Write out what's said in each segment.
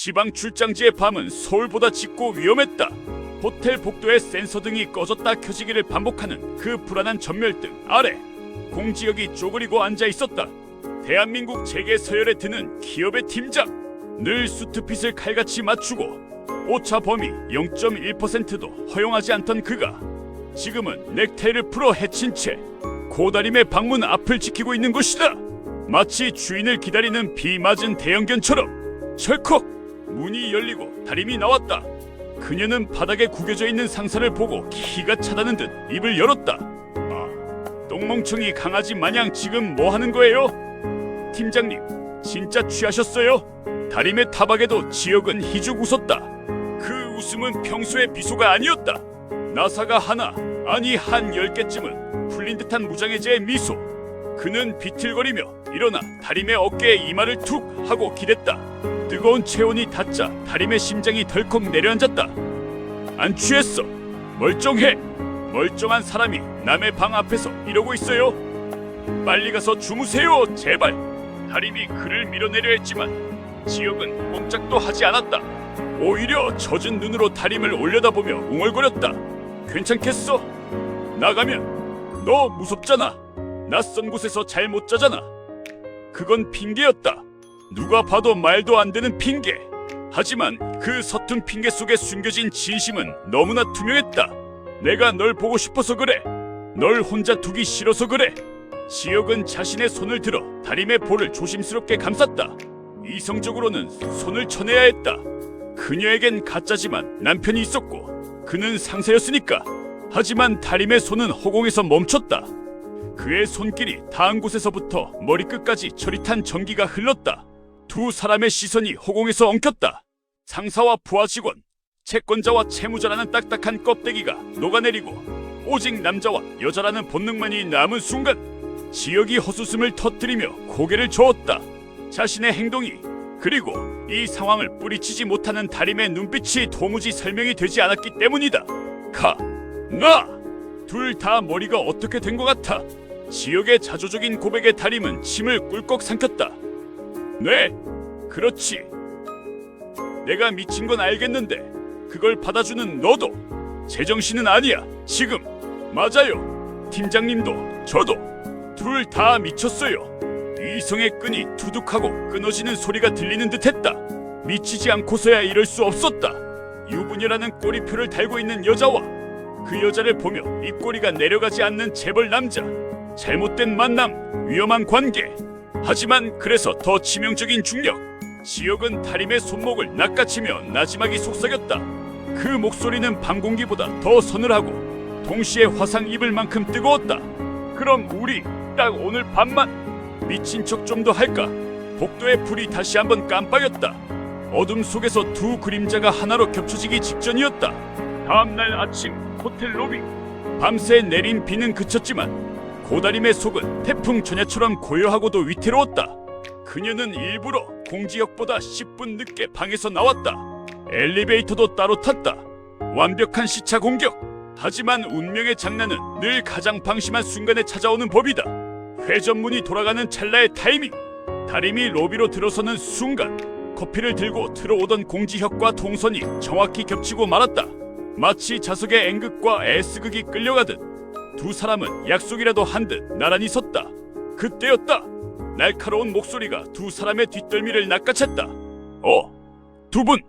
지방 출장지의 밤은 서울보다 짙고 위험했다. 호텔 복도에 센서 등이 꺼졌다 켜지기를 반복하는 그 불안한 전멸등 아래 공지역이 쪼그리고 앉아 있었다. 대한민국 재계 서열에 드는 기업의 팀장 늘 수트핏을 칼같이 맞추고 오차 범위 0.1%도 허용하지 않던 그가 지금은 넥타이를 풀어 헤친 채 고다림의 방문 앞을 지키고 있는 것이다. 마치 주인을 기다리는 비 맞은 대형견처럼 철컥 문이 열리고 다림이 나왔다. 그녀는 바닥에 구겨져 있는 상사를 보고 키가 차다는 듯 입을 열었다. 아, 똥멍청이 강아지 마냥 지금 뭐 하는 거예요? 팀장님, 진짜 취하셨어요? 다림의 타박에도 지역은 희죽 웃었다. 그 웃음은 평소의 미소가 아니었다. 나사가 하나, 아니 한 열 개쯤은 풀린 듯한 무장해제의 미소. 그는 비틀거리며 일어나 다림의 어깨에 이마를 툭 하고 기댔다. 뜨거운 체온이 닿자 다림의 심장이 덜컥 내려앉았다. 안 취했어. 멀쩡해. 멀쩡한 사람이 남의 방 앞에서 이러고 있어요. 빨리 가서 주무세요, 제발. 다림이 그를 밀어내려 했지만 지역은 꼼짝도 하지 않았다. 오히려 젖은 눈으로 다림을 올려다보며 웅얼거렸다. 괜찮겠어? 나가면 너 무섭잖아. 낯선 곳에서 잘 못 자잖아. 그건 핑계였다. 누가 봐도 말도 안 되는 핑계. 하지만 그 서툰 핑계 속에 숨겨진 진심은 너무나 투명했다. 내가 널 보고 싶어서 그래. 널 혼자 두기 싫어서 그래. 지역은 자신의 손을 들어 다림의 볼을 조심스럽게 감쌌다. 이성적으로는 손을 쳐내야 했다. 그녀에겐 가짜지만 남편이 있었고 그는 상사였으니까. 하지만 다림의 손은 허공에서 멈췄다. 그의 손길이 닿은 곳에서부터 머리끝까지 저릿한 전기가 흘렀다. 두 사람의 시선이 허공에서 엉켰다. 상사와 부하 직원, 채권자와 채무자라는 딱딱한 껍데기가 녹아내리고 오직 남자와 여자라는 본능만이 남은 순간 지역이 헛웃음을 터뜨리며 고개를 저었다. 자신의 행동이 그리고 이 상황을 뿌리치지 못하는 다림의 눈빛이 도무지 설명이 되지 않았기 때문이다. 가, 나, 둘 다 머리가 어떻게 된 것 같아. 지역의 자조적인 고백에 다림은 침을 꿀꺽 삼켰다. 네, 그렇지. 내가 미친 건 알겠는데 그걸 받아주는 너도 제정신은 아니야. 지금 맞아요. 팀장님도 저도 둘 다 미쳤어요. 이성의 끈이 두둑하고 끊어지는 소리가 들리는 듯했다. 미치지 않고서야 이럴 수 없었다. 유부녀라는 꼬리표를 달고 있는 여자와 그 여자를 보며 입꼬리가 내려가지 않는 재벌 남자. 잘못된 만남, 위험한 관계. 하지만 그래서 더 치명적인 중력. 지역은 다림의 손목을 낚아치며 나지막이 속삭였다. 그 목소리는 방공기보다 더 서늘하고 동시에 화상 입을 만큼 뜨거웠다. 그럼 우리 딱 오늘 밤만 미친 척 좀 더 할까? 복도의 불이 다시 한번 깜빡였다. 어둠 속에서 두 그림자가 하나로 겹쳐지기 직전이었다. 다음 날 아침 호텔 로비. 밤새 내린 비는 그쳤지만 고다림의 속은 태풍 전야처럼 고요하고도 위태로웠다. 그녀는 일부러 공지역보다 10분 늦게 방에서 나왔다. 엘리베이터도 따로 탔다. 완벽한 시차 공격. 하지만 운명의 장난은 늘 가장 방심한 순간에 찾아오는 법이다. 회전문이 돌아가는 찰나의 타이밍. 다림이 로비로 들어서는 순간 커피를 들고 들어오던 공지혁과 동선이 정확히 겹치고 말았다. 마치 자석의 N극과 S극이 끌려가듯 두 사람은 약속이라도 한 듯 나란히 섰다. 그때였다. 날카로운 목소리가 두 사람의 뒷덜미를 낚아챘다. 어, 두 분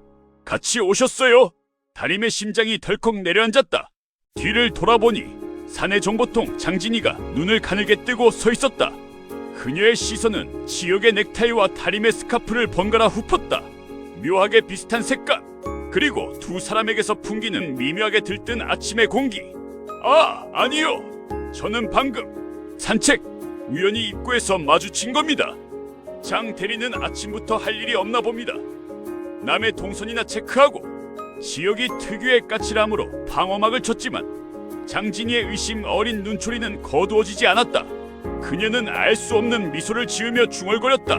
같이 오셨어요? 다림의 심장이 덜컥 내려앉았다. 뒤를 돌아보니 사내 정보통 장진이가 눈을 가늘게 뜨고 서 있었다. 그녀의 시선은 지역의 넥타이와 다림의 스카프를 번갈아 훑었다. 묘하게 비슷한 색깔. 그리고 두 사람에게서 풍기는 미묘하게 들뜬 아침의 공기. 아, 아니요. 저는 방금 산책 우연히 입구에서 마주친 겁니다. 장 대리는 아침부터 할 일이 없나 봅니다. 남의 동선이나 체크하고 지역이 특유의 까칠함으로 방어막을 쳤지만 장진이의 의심 어린 눈초리는 거두어지지 않았다. 그녀는 알 수 없는 미소를 지으며 중얼거렸다.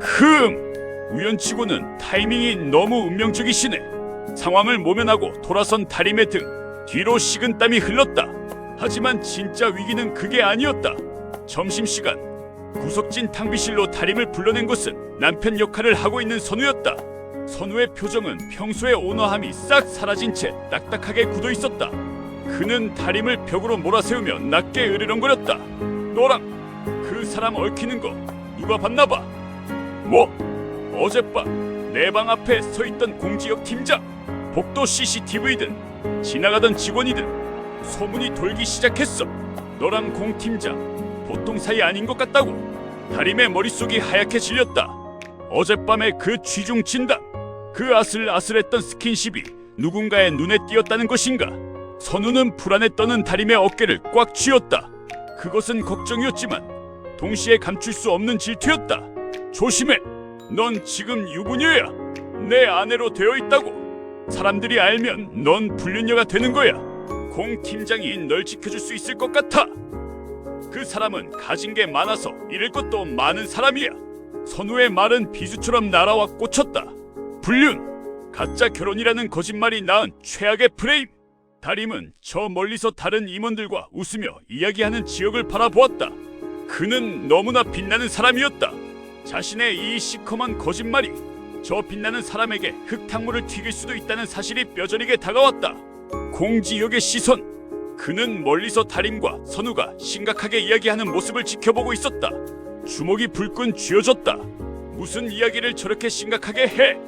흠! 우연치고는 타이밍이 너무 운명적이시네. 상황을 모면하고 돌아선 다림의 등 뒤로 식은 땀이 흘렀다. 하지만 진짜 위기는 그게 아니었다. 점심시간 구석진 탕비실로 다림을 불러낸 것은 남편 역할을 하고 있는 선우였다. 선우의 표정은 평소의 온화함이 싹 사라진 채 딱딱하게 굳어 있었다. 그는 다림을 벽으로 몰아세우며 낮게 으르렁거렸다. 너랑 그 사람 얽히는 거 누가 봤나 봐. 뭐? 어젯밤 내 방 앞에 서 있던 공지역 팀장, 복도 CCTV든 지나가던 직원이든 소문이 돌기 시작했어. 너랑 공 팀장 보통 사이 아닌 것 같다고. 다림의 머릿속이 하얗게 질렸다. 어젯밤의 그 취중 진단, 그 아슬아슬했던 스킨십이 누군가의 눈에 띄었다는 것인가? 선우는 불안에 떠는 다림의 어깨를 꽉 쥐었다. 그것은 걱정이었지만 동시에 감출 수 없는 질투였다. 조심해. 넌 지금 유부녀야. 내 아내로 되어 있다고. 사람들이 알면 넌 불륜녀가 되는 거야. 공 팀장이 널 지켜줄 수 있을 것 같아. 그 사람은 가진 게 많아서 잃을 것도 많은 사람이야. 선우의 말은 비수처럼 날아와 꽂혔다. 불륜, 가짜 결혼이라는 거짓말이 낳은 최악의 프레임. 다림은 저 멀리서 다른 임원들과 웃으며 이야기하는 지역을 바라보았다. 그는 너무나 빛나는 사람이었다. 자신의 이 시커먼 거짓말이 저 빛나는 사람에게 흙탕물을 튀길 수도 있다는 사실이 뼈저리게 다가왔다. 공지역의 시선. 그는 멀리서 다림과 선우가 심각하게 이야기하는 모습을 지켜보고 있었다. 주먹이 불끈 쥐어졌다. 무슨 이야기를 저렇게 심각하게 해?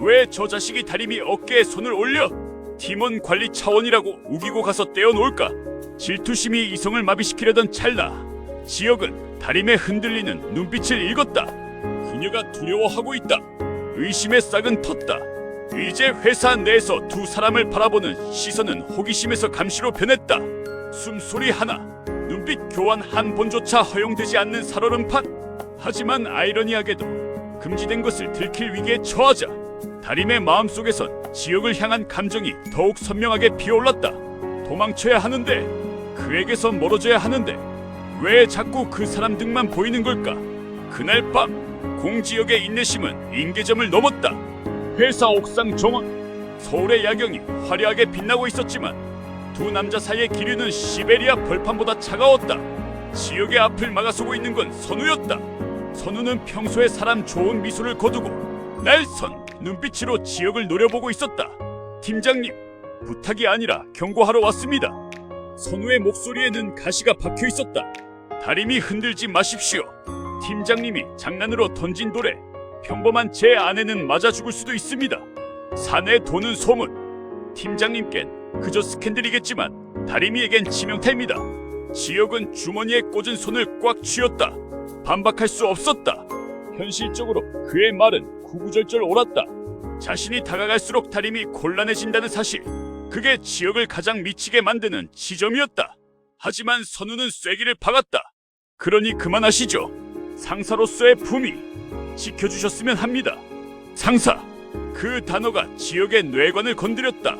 왜 저 자식이 다림이 어깨에 손을 올려? 팀원 관리 차원이라고 우기고 가서 떼어놓을까? 질투심이 이성을 마비시키려던 찰나 지역은 다림의 흔들리는 눈빛을 읽었다. 그녀가 두려워하고 있다. 의심의 싹은 텄다. 이제 회사 내에서 두 사람을 바라보는 시선은 호기심에서 감시로 변했다. 숨소리 하나, 눈빛 교환 한 번조차 허용되지 않는 살얼음판. 하지만 아이러니하게도 금지된 것을 들킬 위기에 처하자 다림의 마음속에선 지역을 향한 감정이 더욱 선명하게 피어올랐다. 도망쳐야 하는데 그에게서 멀어져야 하는데 왜 자꾸 그 사람 등만 보이는 걸까? 그날 밤 공지역의 인내심은 인계점을 넘었다. 회사 옥상 정원 서울의 야경이 화려하게 빛나고 있었지만 두 남자 사이의 기류는 시베리아 벌판보다 차가웠다. 지역의 앞을 막아서고 있는 건 선우였다. 선우는 평소에 사람 좋은 미소를 거두고 날선 눈빛으로 지역을 노려보고 있었다. 팀장님, 부탁이 아니라 경고하러 왔습니다. 선우의 목소리에는 가시가 박혀 있었다. 다림이 흔들지 마십시오. 팀장님이 장난으로 던진 돌에 평범한 제 아내는 맞아 죽을 수도 있습니다. 사내 도는 소문. 팀장님껜 그저 스캔들이겠지만 다림이에겐 치명타입니다. 지역은 주머니에 꽂은 손을 꽉 쥐었다. 반박할 수 없었다. 현실적으로 그의 말은 구구절절 옳았다. 자신이 다가갈수록 다림이 곤란해진다는 사실. 그게 지역을 가장 미치게 만드는 지점이었다. 하지만 선우는 쐐기를 박았다. 그러니 그만하시죠. 상사로서의 품위 지켜주셨으면 합니다. 상사. 그 단어가 지역의 뇌관을 건드렸다.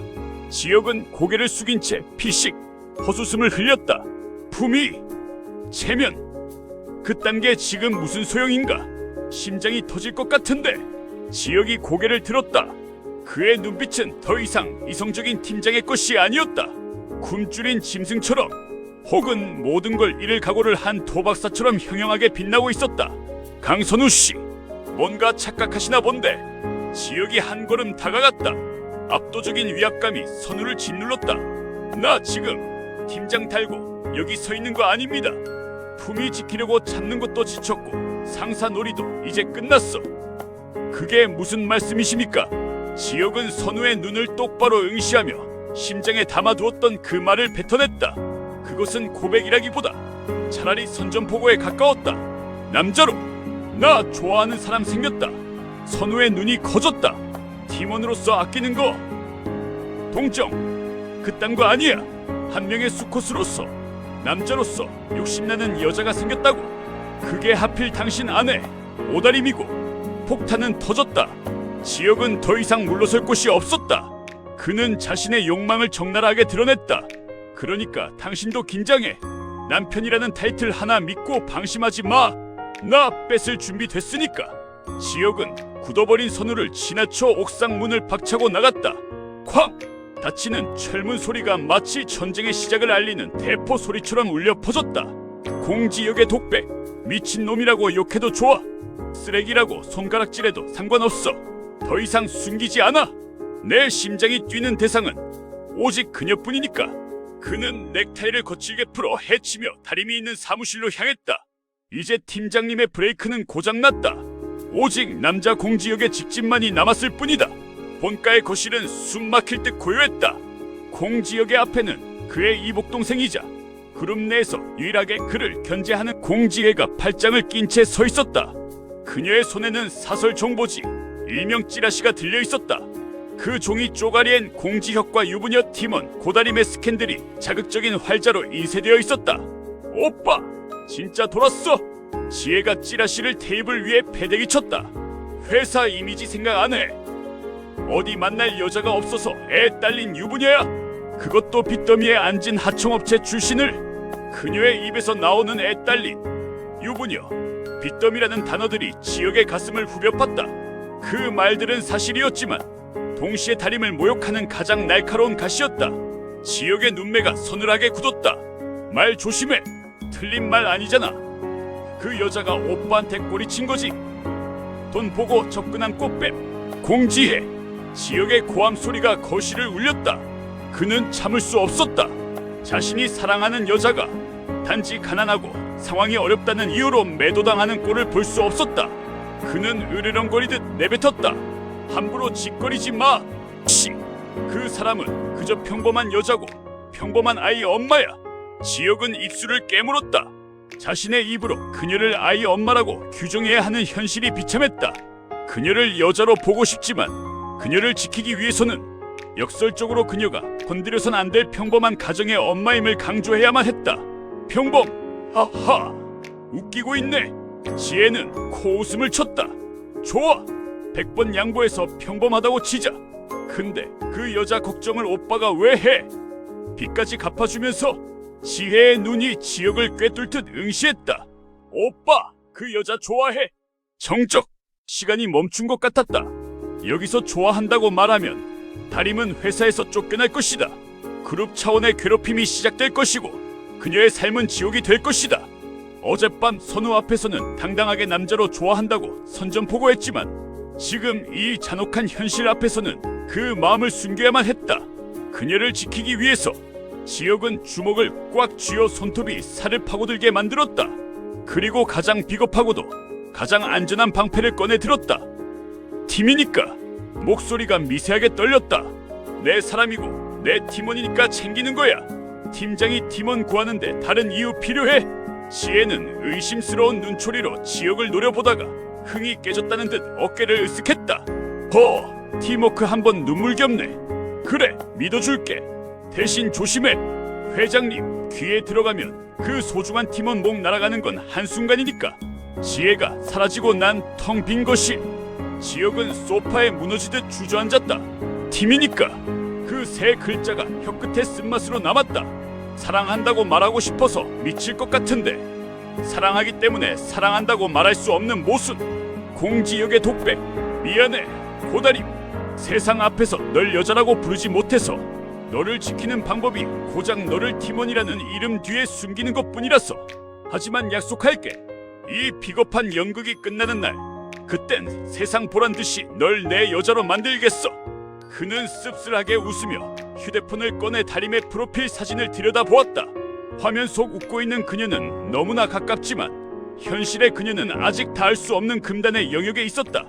지역은 고개를 숙인 채 피식 헛웃음을 흘렸다. 품위, 체면. 그딴 게 지금 무슨 소용인가? 심장이 터질 것 같은데. 지역이 고개를 들었다. 그의 눈빛은 더 이상 이성적인 팀장의 것이 아니었다. 굶주린 짐승처럼 혹은 모든 걸 잃을 각오를 한 도박사처럼 형형하게 빛나고 있었다. 강선우 씨, 뭔가 착각하시나 본데. 지역이 한 걸음 다가갔다. 압도적인 위압감이 선우를 짓눌렀다. 나 지금 팀장 달고 여기 서 있는 거 아닙니다. 품위 지키려고 참는 것도 지쳤고 상사 놀이도 이제 끝났어. 그게 무슨 말씀이십니까? 지역은 선우의 눈을 똑바로 응시하며 심장에 담아두었던 그 말을 뱉어냈다. 그것은 고백이라기보다 차라리 선전포고에 가까웠다. 남자로 나 좋아하는 사람 생겼다. 선우의 눈이 커졌다. 팀원으로서 아끼는 거 동정 그 딴 거 아니야. 한 명의 수컷으로서 남자로서 욕심나는 여자가 생겼다고. 그게 하필 당신 아내 오다림이고 폭탄은 터졌다. 지역은 더 이상 물러설 곳이 없었다. 그는 자신의 욕망을 적나라하게 드러냈다. 그러니까 당신도 긴장해. 남편이라는 타이틀 하나 믿고 방심하지 마. 나 뺏을 준비 됐으니까. 지역은 굳어버린 선우를 지나쳐 옥상 문을 박차고 나갔다. 쾅! 닫히는 철문 소리가 마치 전쟁의 시작을 알리는 대포 소리처럼 울려 퍼졌다. 공지역의 독백, 미친놈이라고 욕해도 좋아. 쓰레기라고 손가락질해도 상관없어. 더 이상 숨기지 않아. 내 심장이 뛰는 대상은 오직 그녀뿐이니까. 그는 넥타이를 거칠게 풀어 해치며 다림이 있는 사무실로 향했다. 이제 팀장님의 브레이크는 고장났다. 오직 남자 공지역의 직진만이 남았을 뿐이다. 본가의 거실은 숨 막힐 듯 고요했다. 공지역의 앞에는 그의 이복 동생이자 그룹 내에서 유일하게 그를 견제하는 공지혜가 팔짱을 낀 채 서 있었다. 그녀의 손에는 사설 정보지 일명 찌라시가 들려 있었다. 그 종이 쪼가리엔 공지혁과 유부녀 팀원 고다림의 스캔들이 자극적인 활자로 인쇄되어 있었다. 오빠, 진짜 돌았어. 지혜가 찌라시를 테이블 위에 패대기 쳤다. 회사 이미지 생각 안 해. 어디 만날 여자가 없어서 애 딸린 유부녀야. 그것도 빚더미에 앉은 하청업체 출신을 그녀의 입에서 나오는 애 딸린 유부녀 빚더미라는 단어들이 지역의 가슴을 후벼 팠다. 그 말들은 사실이었지만 동시에 다림을 모욕하는 가장 날카로운 가시였다. 지역의 눈매가 서늘하게 굳었다. 말 조심해. 틀린 말 아니잖아. 그 여자가 오빠한테 꼬리친 거지. 돈 보고 접근한 꽃뱀 공지해. 지역의 고함 소리가 거실을 울렸다. 그는 참을 수 없었다. 자신이 사랑하는 여자가 단지 가난하고 상황이 어렵다는 이유로 매도당하는 꼴을 볼 수 없었다. 그는 으르렁거리듯 내뱉었다. 함부로 짓거리지 마. 씨. 그 사람은 그저 평범한 여자고 평범한 아이 엄마야. 지역은 입술을 깨물었다. 자신의 입으로 그녀를 아이 엄마라고 규정해야 하는 현실이 비참했다. 그녀를 여자로 보고 싶지만 그녀를 지키기 위해서는 역설적으로 그녀가 건드려선 안 될 평범한 가정의 엄마임을 강조해야만 했다. 평범. 하하. 웃기고 있네. 지혜는 코웃음을 쳤다. 좋아. 백번 양보해서 평범하다고 치자. 근데 그 여자 걱정을 오빠가 왜 해? 빚까지 갚아주면서 지혜의 눈이 지역을 꿰뚫 듯 응시했다. 오빠, 그 여자 좋아해. 정적. 시간이 멈춘 것 같았다. 여기서 좋아한다고 말하면 다림은 회사에서 쫓겨날 것이다. 그룹 차원의 괴롭힘이 시작될 것이고 그녀의 삶은 지옥이 될 것이다. 어젯밤 선우 앞에서는 당당하게 남자로 좋아한다고 선전포고했지만 지금 이 잔혹한 현실 앞에서는 그 마음을 숨겨야만 했다. 그녀를 지키기 위해서 지역은 주먹을 꽉 쥐어 손톱이 살을 파고들게 만들었다. 그리고 가장 비겁하고도 가장 안전한 방패를 꺼내 들었다. 팀이니까 목소리가 미세하게 떨렸다. 내 사람이고 내 팀원이니까 챙기는 거야. 팀장이 팀원 구하는데 다른 이유 필요해? 지혜는 의심스러운 눈초리로 지역을 노려보다가 흥이 깨졌다는 듯 어깨를 으쓱했다. 허, 팀워크 한 번 눈물겹네. 그래, 믿어줄게. 대신 조심해. 회장님, 귀에 들어가면 그 소중한 팀원 목 날아가는 건 한순간이니까. 지혜가 사라지고 난 텅 빈 것이 지역은 소파에 무너지듯 주저앉았다. 팀이니까 그 세 글자가 혀끝에 쓴맛으로 남았다. 사랑한다고 말하고 싶어서 미칠 것 같은데 사랑하기 때문에 사랑한다고 말할 수 없는 모순. 공지역의 독백. 미안해. 고다림. 세상 앞에서 널 여자라고 부르지 못해서 너를 지키는 방법이 고작 너를 팀원이라는 이름 뒤에 숨기는 것뿐이라서. 하지만 약속할게. 이 비겁한 연극이 끝나는 날 그땐 세상 보란 듯이 널 내 여자로 만들겠어. 그는 씁쓸하게 웃으며 휴대폰을 꺼내 다림의 프로필 사진을 들여다보았다. 화면 속 웃고 있는 그녀는 너무나 가깝지만 현실의 그녀는 아직 닿을 수 없는 금단의 영역에 있었다.